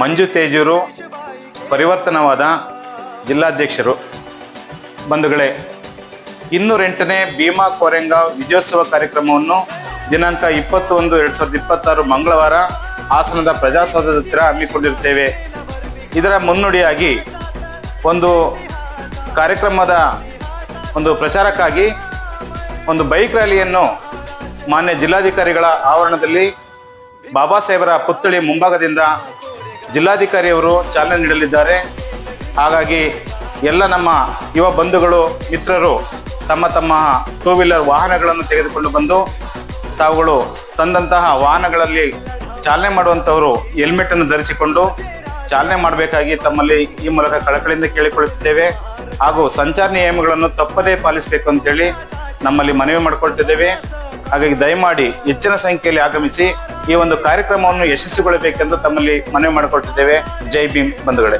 ಮಂಜು ತೇಜೂರು, ಪರಿವರ್ತನವಾದ ಜಿಲ್ಲಾಧ್ಯಕ್ಷರು. ಬಂಧುಗಳೇ, ಇನ್ನೂರೆಂಟನೇ ಭೀಮಾ ಕೋರೆಂಗಾವ್ ವಿಜಯೋತ್ಸವ ಕಾರ್ಯಕ್ರಮವನ್ನು ದಿನಾಂಕ ಇಪ್ಪತ್ತೊಂದು, ಎರಡು ಸಾವಿರದ ಇಪ್ಪತ್ತಾರು ಮಂಗಳವಾರ ಹಾಸನದ ಪ್ರಜಾಸೌಧದ ಹತ್ತಿರ ಹಮ್ಮಿಕೊಂಡಿರುತ್ತೇವೆ. ಇದರ ಮುನ್ನುಡಿಯಾಗಿ ಒಂದು ಕಾರ್ಯಕ್ರಮದ ಒಂದು ಪ್ರಚಾರಕ್ಕಾಗಿ ಒಂದು ಬೈಕ್ ರ್ಯಾಲಿಯನ್ನು ಮಾನ್ಯ ಜಿಲ್ಲಾಧಿಕಾರಿಗಳ ಆವರಣದಲ್ಲಿ ಬಾಬಾ ಸಾಹೇಬರ ಪುತ್ಥಳಿ ಮುಂಭಾಗದಿಂದ ಜಿಲ್ಲಾಧಿಕಾರಿಯವರು ಚಾಲನೆ ನೀಡಲಿದ್ದಾರೆ. ಹಾಗಾಗಿ ಎಲ್ಲ ನಮ್ಮ ಯುವ ಬಂಧುಗಳು, ಮಿತ್ರರು ತಮ್ಮ ತಮ್ಮ ಟೂ ವೀಲರ್ ವಾಹನಗಳನ್ನು ತೆಗೆದುಕೊಂಡು ಬಂದು ತಾವುಗಳು ತಂದಂತಹ ವಾಹನಗಳಲ್ಲಿ ಚಾಲನೆ ಮಾಡುವಂಥವರು ಹೆಲ್ಮೆಟನ್ನು ಧರಿಸಿಕೊಂಡು ಚಾಲನೆ ಮಾಡಬೇಕಾಗಿ ತಮ್ಮಲ್ಲಿ ಈ ಮೂಲಕ ಕಳಕಳಿಯಿಂದ ಕೇಳಿಕೊಳ್ಳುತ್ತಿದ್ದೇವೆ. ಹಾಗೂ ಸಂಚಾರ ನಿಯಮಗಳನ್ನು ತಪ್ಪದೇ ಪಾಲಿಸಬೇಕು ಅಂತೇಳಿ ನಮ್ಮಲ್ಲಿ ಮನವಿ ಮಾಡಿಕೊಳ್ತಿದ್ದೇವೆ. ಹಾಗಾಗಿ ದಯಮಾಡಿ ಹೆಚ್ಚಿನ ಸಂಖ್ಯೆಯಲ್ಲಿ ಆಗಮಿಸಿ ಈ ಒಂದು ಕಾರ್ಯಕ್ರಮವನ್ನು ಯಶಸ್ವಿಗೊಳ್ಳಬೇಕೆಂದು ತಮ್ಮಲ್ಲಿ ಮನವಿ ಮಾಡಿಕೊಳ್ತಿದ್ದೇವೆ ಜೈ ಭೀಮ್ ಬಂಧುಗಳೇ.